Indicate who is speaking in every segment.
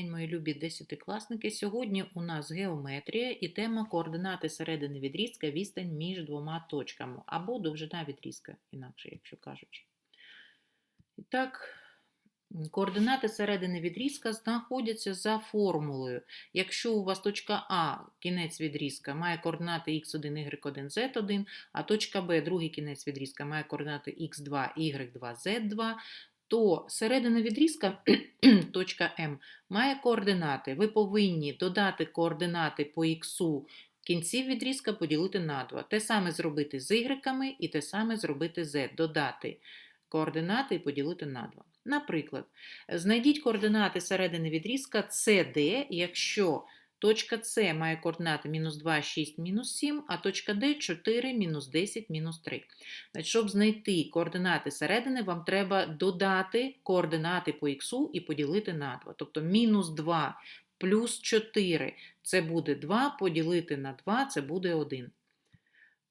Speaker 1: День, мої любі десятикласники. Сьогодні у нас геометрія і тема координати середини відрізка відстань між двома точками або довжина відрізка, інакше, якщо кажучи. І так, координати середини відрізка знаходяться за формулою. Якщо у вас точка А, кінець відрізка, має координати x1, y1, z1, а точка Б, другий кінець відрізка, має координати x2, y2, z2, то середина відрізка, точка М, має координати. Ви повинні додати координати по х кінців відрізка поділити на 2. Те саме зробити з y і те саме зробити z. Додати координати і поділити на 2. Наприклад, знайдіть координати середини відрізка CD, якщо точка С має координати мінус 2, 6, мінус 7, а точка Д 4, мінус 10, мінус 3. Значить, щоб знайти координати середини, вам треба додати координати по х і поділити на 2. Тобто мінус 2 плюс 4 це буде 2, поділити на 2 це буде 1.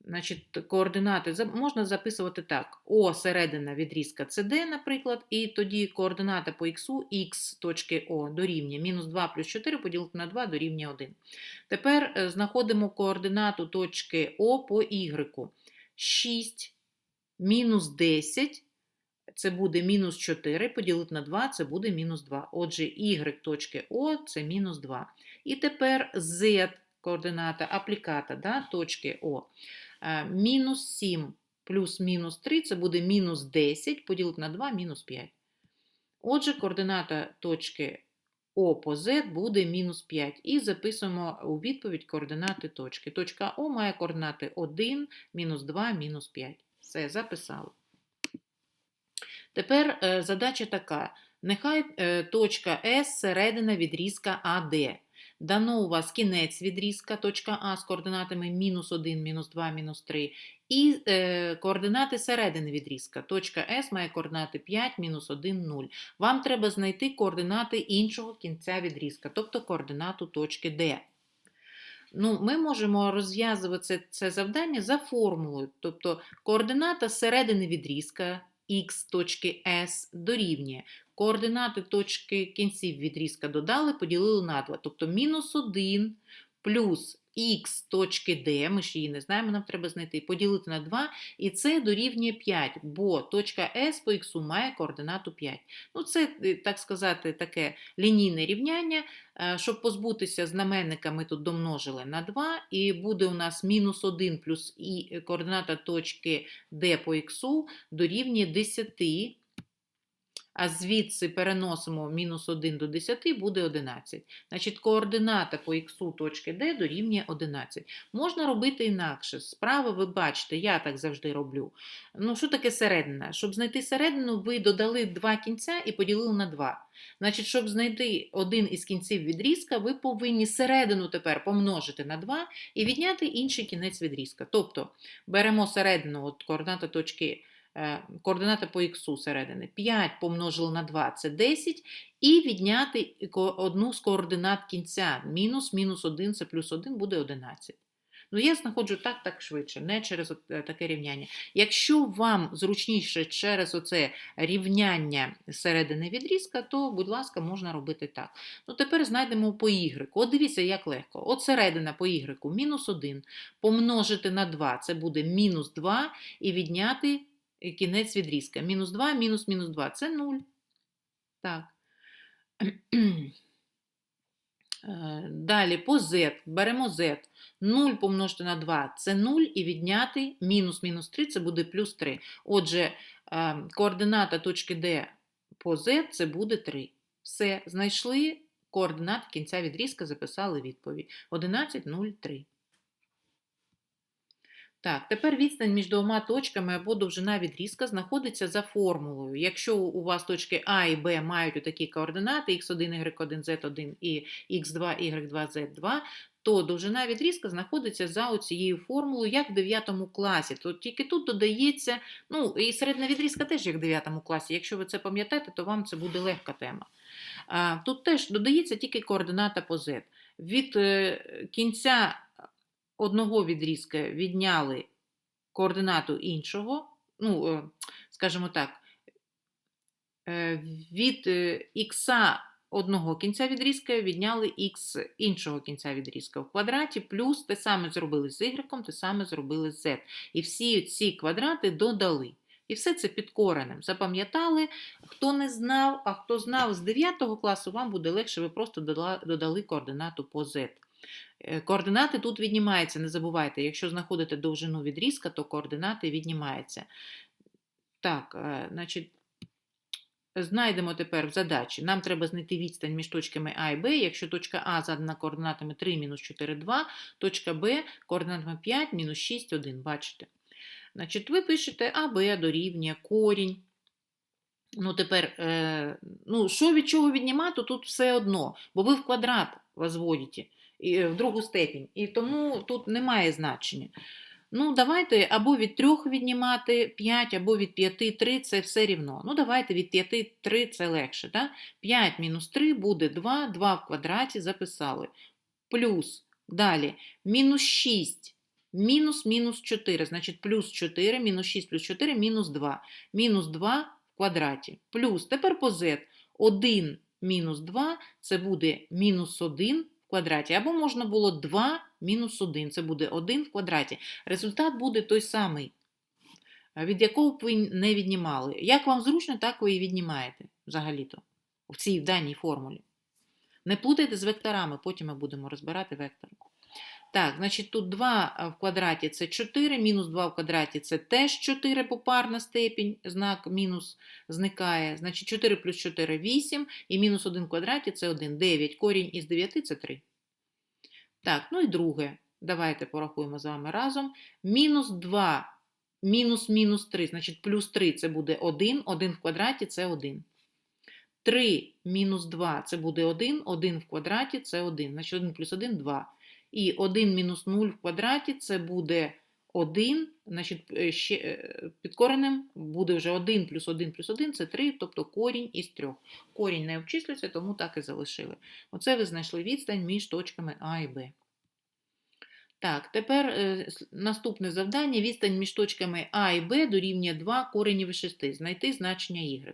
Speaker 1: Значить, координати можна записувати так: О середина відрізка CD, наприклад, і тоді координата по х, х точки О дорівнює мінус 2 плюс 4 поділити на 2 дорівнює 1. Тепер е, знаходимо координату точки О по y. 6 мінус 10 це буде мінус 4, поділити на 2 це буде мінус 2. Отже, y точки О це мінус 2. І тепер z координата апліката да, точки О. Е, Мінус 7 плюс мінус 3 це буде мінус 10, поділити на 2 мінус 5. Отже, координата точки О по Z буде мінус 5. І записуємо у відповідь координати точки. Точка О має координати 1, мінус 2, мінус 5. Все, записали. Тепер е, задача така. Нехай е, точка С середина відрізка АД. Дано у вас кінець відрізка, точка А з координатами мінус 1, мінус 2, мінус 3. І е, координати середини відрізка. Точка С має координати 5, мінус 1, 0. Вам треба знайти координати іншого кінця відрізка, тобто координату точки Д. Ну, ми можемо розв'язувати це, завдання за формулою. Тобто координата середини відрізка х точки S дорівнює. Координати точки кінців відрізка додали, поділили на 2. Тобто мінус 1 плюс х точки D, ми ж її не знаємо, нам треба знайти, поділити на 2, і це дорівнює 5, бо точка S по х має координату 5. Ну, це, е, так сказати, таке лінійне рівняння. Е, Щоб позбутися знаменника, ми тут домножили на 2, і буде у нас мінус 1 плюс і е, координата точки D по х дорівнює 10, а звідси переносимо мінус 1 до 10, буде 11. Значить, координата по х точки D дорівнює 11. Можна робити інакше. Справа, ви бачите, я так завжди роблю. Ну, що таке середина? Щоб знайти середину, ви додали два кінця і поділили на 2. Значить, щоб знайти один із кінців відрізка, ви повинні середину тепер помножити на 2 і відняти інший кінець відрізка. Тобто беремо середину, от координата точки, координата по х середини. 5 помножили на 2 це 10, і відняти одну з координат кінця. Мінус, мінус 1 це плюс 1 буде 11. Ну, я знаходжу так, так швидше, не через е, таке рівняння. Якщо вам зручніше через оце рівняння середини відрізка, то, будь ласка, можна робити так. Ну, тепер знайдемо по y. От дивіться, як легко. От середина по y мінус 1 помножити на 2, це буде мінус 2, і відняти е, кінець відрізка. Мінус 2, мінус мінус 2 це 0. Так. Е, Далі по z. Беремо z. 0 помножити на 2 це 0, і відняти мінус мінус 3 це буде плюс 3. Отже, е, координата точки D по Z це буде 3. Все, знайшли координати кінця відрізка, записали відповідь. 11, 0, 3. Так, тепер відстань між двома точками або довжина відрізка знаходиться за формулою. Якщо у вас точки А і Б мають такі координати x1, y1, z1 і x2, y2, z2, то довжина відрізка знаходиться за оцією формулою, як в 9 класі. То тільки тут додається, ну і середня відрізка теж як в 9 класі. Якщо ви це пам'ятаєте, то вам це буде легка тема. Тут теж додається тільки координата по z. Від е, кінця одного відрізка відняли координату іншого, ну, е, скажімо так, е, від х одного кінця відрізка, відняли х іншого кінця відрізка в квадраті, плюс те саме зробили з y, те саме зробили з z. І всі ці квадрати додали. І все це під коренем. Запам'ятали, хто не знав, а хто знав з 9 класу, вам буде легше, ви просто додали координату по z. Е, Координати тут віднімаються, не забувайте. Якщо знаходите довжину відрізка, то координати віднімаються. Так, е, значить, знайдемо тепер в задачі. Нам треба знайти відстань між точками А і Б. Якщо точка А задана координатами 3, мінус 4, 2, точка Б координатами 5, мінус 6, 1. Бачите? Значить, ви пишете АБ дорівнює корінь. Ну, тепер, е, ну, що від чого віднімати, тут все одно, бо ви в квадрат возводите, в другу степінь, і тому тут немає значення. Ну, давайте або від 3 віднімати 5, або від 5 3, це все рівно. Ну, давайте від 5 3 це легше. Да? 5 мінус 3 буде 2, 2 в квадраті записали. Плюс, далі, мінус 6, мінус мінус 4, значить плюс 4, мінус 6 плюс 4, мінус 2. Мінус 2 в квадраті. Плюс, тепер по z, 1 мінус 2, це буде мінус 1 в квадраті. Або можна було 2 мінус 1, це буде 1 в квадраті. Результат буде той самий, е, від якого б ви не віднімали. Як вам зручно, так ви і віднімаєте взагалі-то в цій в даній формулі. Не плутайте з векторами, потім ми будемо розбирати вектори. Так, значить, тут 2 в квадраті це 4, мінус 2 в квадраті це теж 4 попарна степінь, знак мінус зникає. Значить, 4 плюс 4 – 8, і мінус 1 в квадраті це 1, 9. Корінь із 9 – це 3. Так, ну і друге. Давайте порахуємо з вами разом. Мінус 2, мінус мінус 3, значить плюс 3 це буде 1, 1 в квадраті це 1. 3 мінус 2 це буде 1, 1 в квадраті це 1. Значить 1 плюс 1 – 2. І 1 мінус 0 в квадраті це буде 1, значить е, ще е, під коренем буде вже 1 плюс 1 плюс 1 це 3, тобто корінь із 3. Корінь не обчислюється, тому так і залишили. Оце ви знайшли відстань між точками А і Б. Так, тепер е, наступне завдання. Відстань між точками А і Б дорівнює 2 коренів 6. Знайти значення y.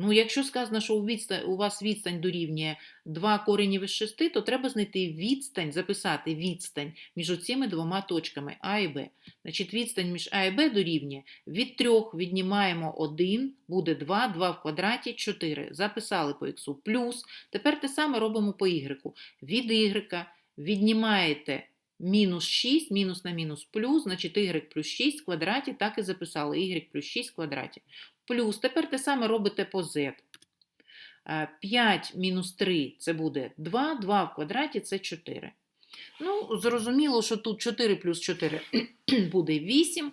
Speaker 1: Ну, якщо сказано, що у, відстань, у вас відстань дорівнює 2 коренів із 6, то треба знайти відстань, записати відстань між оціми двома точками А і Б. Значить, відстань між А і Б дорівнює від 3 віднімаємо 1, буде 2, 2 в квадраті 4. Записали по х. Плюс, тепер те саме робимо по y. Від y віднімаєте мінус 6, мінус на мінус плюс, значить y плюс 6 в квадраті, так і записали y плюс 6 в квадраті. Плюс, тепер те саме робите по z. Е, 5 мінус 3 це буде 2, 2 в квадраті це 4. Ну, зрозуміло, що тут 4 плюс 4 буде 8.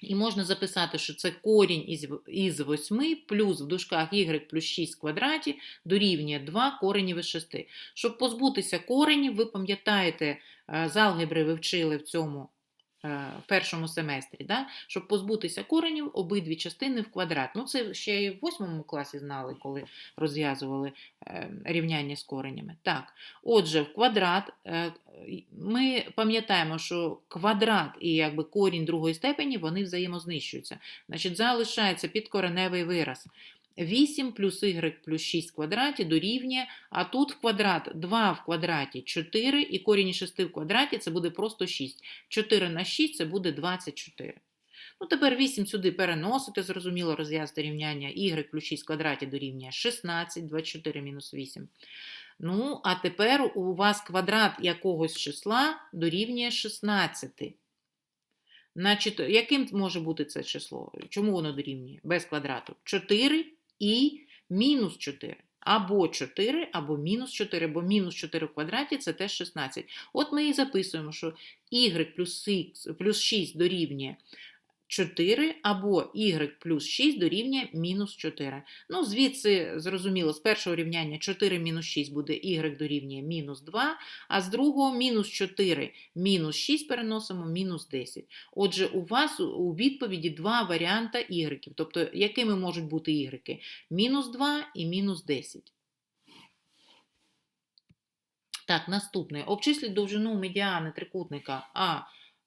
Speaker 1: І можна записати, що це корінь із, із 8 плюс в дужках y плюс 6 в квадраті дорівнює 2 коренів із 6. Щоб позбутися коренів, ви пам'ятаєте, е, з алгебри ви вчили в цьому е, в першому семестрі, да? щоб позбутися коренів, обидві частини в квадрат. Ну, це ще і в восьмому класі знали, коли розв'язували е, рівняння з коренями. Так, отже, в квадрат е, ми пам'ятаємо, що квадрат і якби корінь другої степені вони взаємознищуються. Значить, залишається підкореневий вираз. 8 плюс y плюс 6 в квадраті дорівнює, а тут в квадрат 2 в квадраті 4, і корінь 6 в квадраті це буде просто 6. 4 на 6 це буде 24. Ну, тепер 8 сюди переносите, зрозуміло, розв'язати рівняння y плюс 6 в квадраті дорівнює 16, 24 мінус 8. Ну, а тепер у вас квадрат якогось числа дорівнює 16. Значить, яким може бути це число? Чому воно дорівнює? Без квадрату. 4 і мінус 4. Або 4, або мінус 4, бо мінус 4 в квадраті це теж 16. От ми і записуємо, що y плюс, x, плюс 6 дорівнює 4, або y плюс 6 дорівнює мінус 4. Ну, звідси, зрозуміло, з першого рівняння 4 мінус 6 буде y дорівнює мінус 2, а з другого мінус 4 мінус 6 переносимо мінус 10. Отже, у вас у відповіді два варіанти y, тобто якими можуть бути y? Мінус 2 і мінус 10. Так, наступне. Обчисліть довжину медіани трикутника А,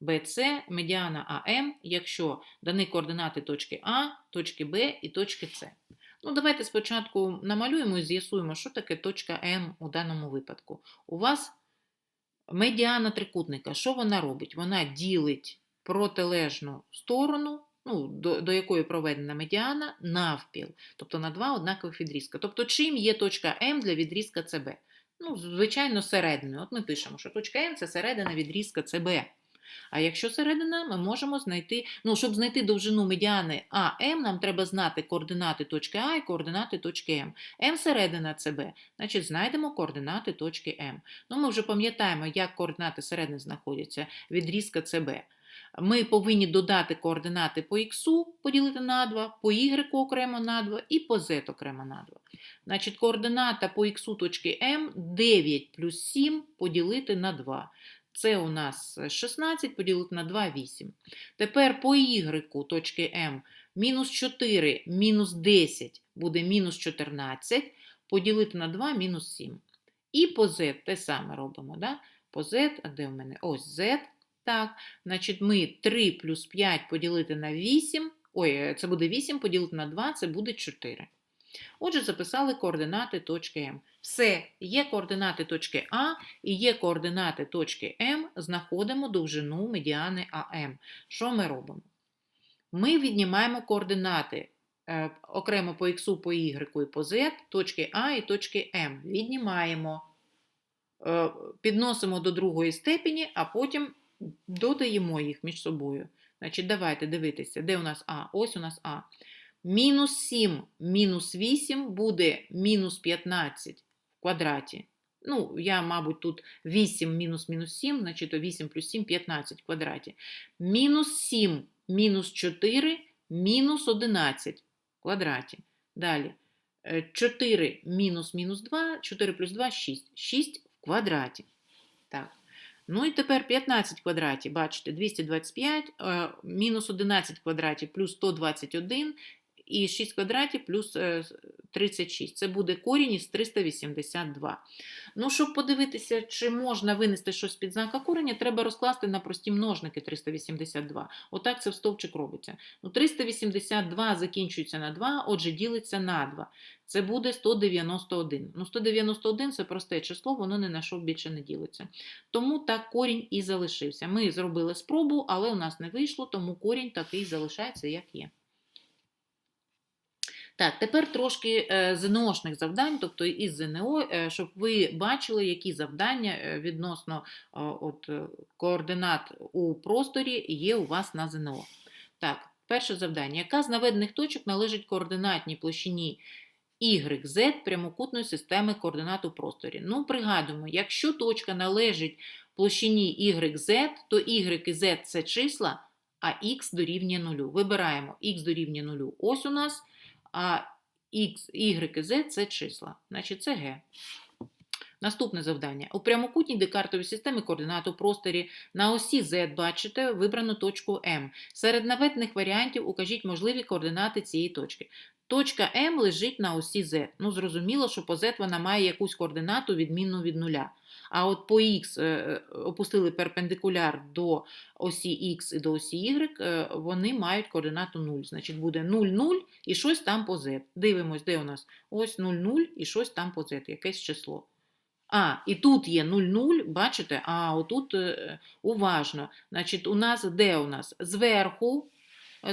Speaker 1: С, медіана АМ, якщо дані координати точки А, точки Б і точки С. Ну, давайте спочатку намалюємо і з'ясуємо, що таке точка М у даному випадку. У вас медіана трикутника. Що вона робить? Вона ділить протилежну сторону, ну, до, до якої проведена медіана, навпіл, тобто на два однакових відрізка. Тобто, чим є точка М для відрізка ЦБ? Ну, звичайно, серединою. От ми пишемо, що точка М це середина відрізка ЦБ. А якщо середина, ми можемо знайти, ну, щоб знайти довжину медіани АМ, нам треба знати координати точки А і координати точки М. М середина ЦБ, значить знайдемо координати точки М. Ну, ми вже пам'ятаємо, як координати середини знаходяться відрізка ЦБ. Ми повинні додати координати по х поділити на 2, по y окремо на 2 і по z окремо на 2. Значить, координата по х точки М 9 плюс 7 поділити на 2. Це у нас 16 поділити на 2 – 8. Тепер по y точки М мінус 4 мінус 10 буде мінус 14, поділити на 2 – мінус 7. І по z те саме робимо. Да? По z, а де у мене? Ось z. Так, значить ми 3 плюс 5 поділити на 8, ой, це буде 8 поділити на 2, це буде 4. Отже, записали координати точки М. Все, є координати точки А і є координати точки М, знаходимо довжину медіани АМ. Що ми робимо? Ми віднімаємо координати е, окремо по Х, по Y і по Z, точки А і точки М. Віднімаємо, е, підносимо до другої степені, а потім додаємо їх між собою. Значить, давайте дивитися, де у нас А? Ось у нас А. Мінус 7 мінус 8 буде мінус 15 в квадраті. Ну, я, мабуть, тут 8 мінус мінус 7, значить то 8 плюс 7 – 15 в квадраті. Мінус 7 мінус 4 мінус 11 в квадраті. Далі. Е, 4 мінус мінус 2, 4 плюс 2 – 6. 6 в квадраті. Так. Ну і тепер 15 в квадраті, бачите, 225, е, мінус 11 в квадраті плюс 121, і 6 в квадраті плюс е, 36. Це буде корінь із 382. Ну, щоб подивитися, чи можна винести щось під знака кореня, треба розкласти на прості множники 382. Отак це в стовпчик робиться. Ну, 382 закінчується на 2, отже, ділиться на 2. Це буде 191. Ну, 191 це просте число, воно не на що більше не ділиться. Тому так корінь і залишився. Ми зробили спробу, але у нас не вийшло, тому корінь такий залишається, як є. Так, тепер трошки е, ЗНОшних завдань, тобто із ЗНО, е, щоб ви бачили, які завдання е, відносно от, координат у просторі є у вас на ЗНО. Так, перше завдання. Яка з наведених точок належить координатній площині YZ прямокутної системи координат у просторі? Ну, пригадуємо, якщо точка належить площині YZ, то Y і Z – це числа, а X дорівнює нулю. Вибираємо X дорівнює нулю. Ось у нас а X, Y Z – це числа. Значить, це Г. Наступне завдання. У прямокутній декартовій системі координат у просторі на осі Z, бачите, вибрано точку М. Серед наведених варіантів укажіть можливі координати цієї точки. Точка М лежить на осі Z. Ну, зрозуміло, що по Z вона має якусь координату відмінну від нуля. А от по Х е, опустили перпендикуляр до осі Х і до осі Y, е, вони мають координату 0. Значить, буде 0, 0 і щось там по Z. Дивимось, де у нас? Ось 0, 0 і щось там по Z, якесь число. А, і тут є 0, 0, бачите? А, отут е, уважно. Значить, у нас де у нас? Зверху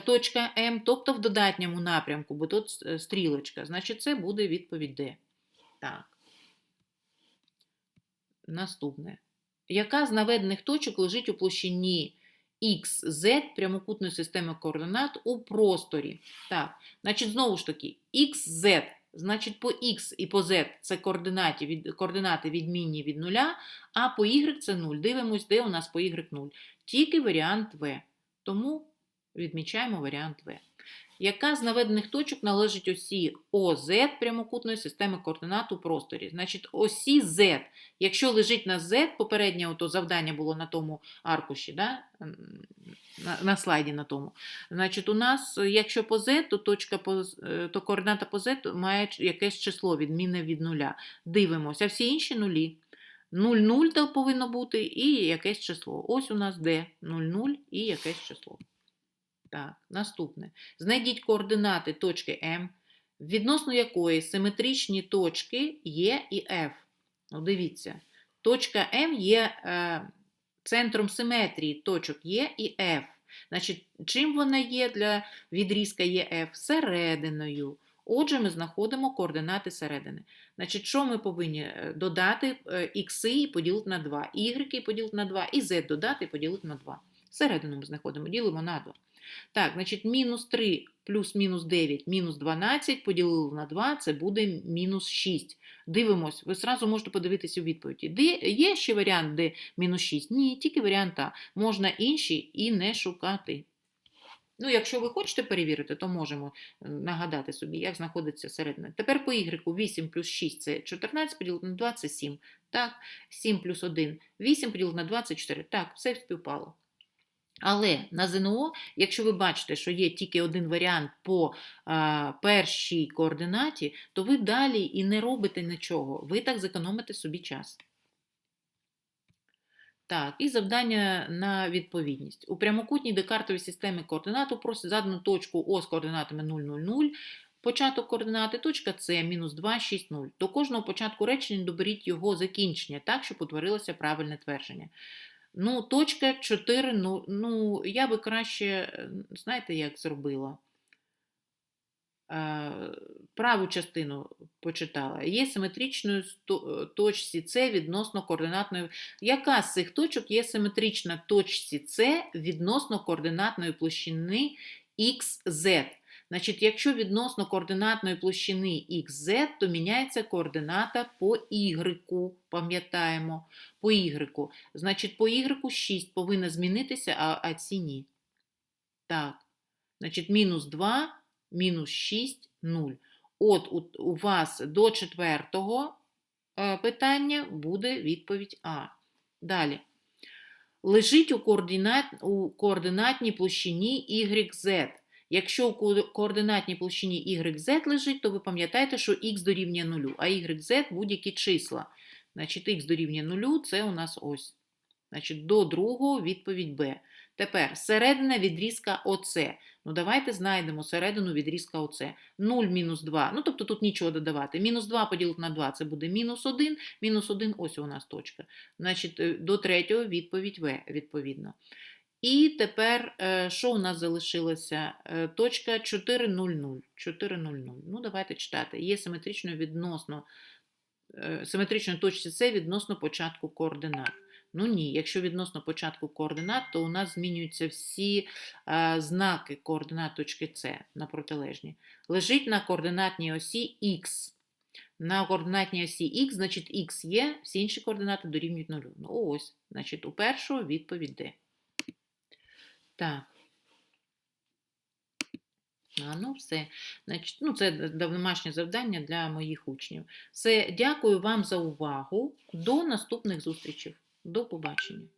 Speaker 1: точка М, тобто в додатньому напрямку, бо тут е, стрілочка. Значить, це буде відповідь Д. Так. Наступне. Яка з наведених точок лежить у площині XZ прямокутної системи координат у просторі? Так, значить, знову ж таки, XZ, значить, по X і по Z це координати, від, координати відмінні від нуля, а по Y це 0. Дивимось, де у нас по Y 0. Тільки варіант В. Тому відмічаємо варіант В. Яка з наведених точок належить осі ОЗ прямокутної системи координат у просторі? Значить, осі Z, якщо лежить на Z, попереднє ото завдання було на тому аркуші, да? на, на слайді на тому. Значить, у нас, якщо по Z, то, точка по, е, то координата по Z має якесь число відмінне від нуля. Дивимося, всі інші нулі. 0,0 то повинно бути і якесь число. Ось у нас D 0,0 і якесь число. Так, наступне. Знайдіть координати точки М. відносно якої симетричні точки Є і F. Ну, дивіться, точка М є е, центром симетрії точок Є і F. Значить, чим вона є для відрізка ЄФ? Серединою. Отже, ми знаходимо координати середини. Значить, що ми повинні е, додати ікси і поділити на 2, y поділити на 2, і z додати і поділити на 2. Середину ми знаходимо, ділимо на 2. Так, значить, мінус 3 плюс мінус 9 мінус 12 поділили на 2, це буде мінус 6. Дивимось, ви сразу можете подивитися у відповіді. Де є ще варіант, де мінус 6? Ні, тільки варіант А. Можна інші і не шукати. Ну, якщо ви хочете перевірити, то можемо е, нагадати собі, як знаходиться середина. Тепер по y 8 плюс 6 це 14, поділити на 2 це 7. Так, 7 плюс 1 8 поділити на 2 це 4. Так, все співпало. Але на ЗНО, якщо ви бачите, що є тільки один варіант по а, першій координаті, то ви далі і не робите нічого. Ви так зекономите собі час. Так, і завдання на відповідність. У прямокутній декартовій системі координат просить задану точку О з координатами 0, 0, 0, початок координати, точка С, мінус 2, 6, 0. До кожного початку речення доберіть його закінчення так, щоб утворилося правильне твердження. Ну, точка 4, ну, ну я би краще, е, знаєте, як зробила? Праву частину почитала. Є симетричною е, точці С відносно координатної. Яка з цих точок є симетрична точці С відносно координатної площини XZ? Значить, якщо відносно координатної площини XZ, то міняється координата по Y, пам'ятаємо, по Y. Значить, по Y 6 повинна змінитися, а, а ці ні. Так, значить, мінус 2, мінус 6, 0. От у, у вас до четвертого е, питання буде відповідь А. Далі. Лежить у, координат, у координатній площині YZ. Якщо у координатній площині YZ лежить, то ви пам'ятаєте, що x дорівнює 0, а YZ будь-які числа. Значить, x дорівнює 0 це у нас ось. Значить, до другого відповідь Б. Тепер середина відрізка ОЦ. Ну, давайте знайдемо середину відрізка ОЦ. 0 мінус 2. Ну, тобто тут нічого додавати. Мінус 2 поділити на 2 це буде мінус 1. Мінус 1 ось у нас точка. Значить, е, до третього відповідь В, відповідно. І тепер, е, що у нас залишилося? Е, Точка 4,00. 4,00. Ну, давайте читати. Є симетричною відносно, е, симетричною точці С відносно початку координат. Ну ні, якщо відносно початку координат, то у нас змінюються всі е, знаки координат точки С на протилежні. Лежить на координатній осі Х. На координатній осі Х, значить Х є, всі інші координати дорівнюють нулю. Ну ось, значить, у першого відповідь Д. Так. А, ну, все. Значить, ну, це домашнє завдання для моїх учнів. Все, дякую вам за увагу. До наступних зустрічей. До побачення.